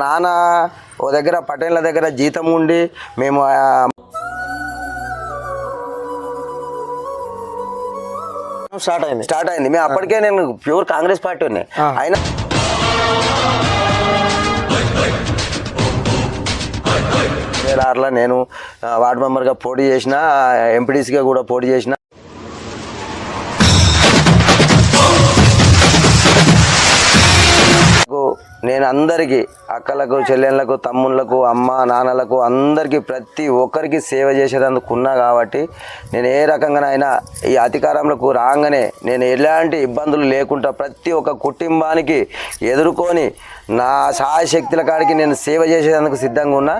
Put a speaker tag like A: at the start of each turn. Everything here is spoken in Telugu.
A: నాన్న ఓ దగ్గర పటేన్ల దగ్గర జీతం ఉండి మేము
B: స్టార్ట్ అయింది.
A: స్టార్ట్ అయింది. మేము అప్పటికే నేను ప్యూర్ కాంగ్రెస్ పార్టీ ఉన్నాయి. అయినా ఆరులో నేను వార్డు మెంబర్గా పోటీ చేసిన ఎంపీడీసీగా కూడా పోటీ చేసిన నేను అందరికీ అక్కలకు చెల్లెళ్ళకు తమ్ముళ్ళకు అమ్మ నాన్నలకు అందరికీ ప్రతి ఒక్కరికి సేవ చేసేటందుకు ఉన్నా కాబట్టి నేను ఏ రకంగానైనా ఈ అధికారంలోకి రాగానే నేను ఎలాంటి ఇబ్బందులు లేకుండా ప్రతి ఒక్క కుటుంబానికి ఎదుర్కొని నా సహాయశక్తుల కాడికి నేను సేవ చేసేందుకు సిద్ధంగా ఉన్నా.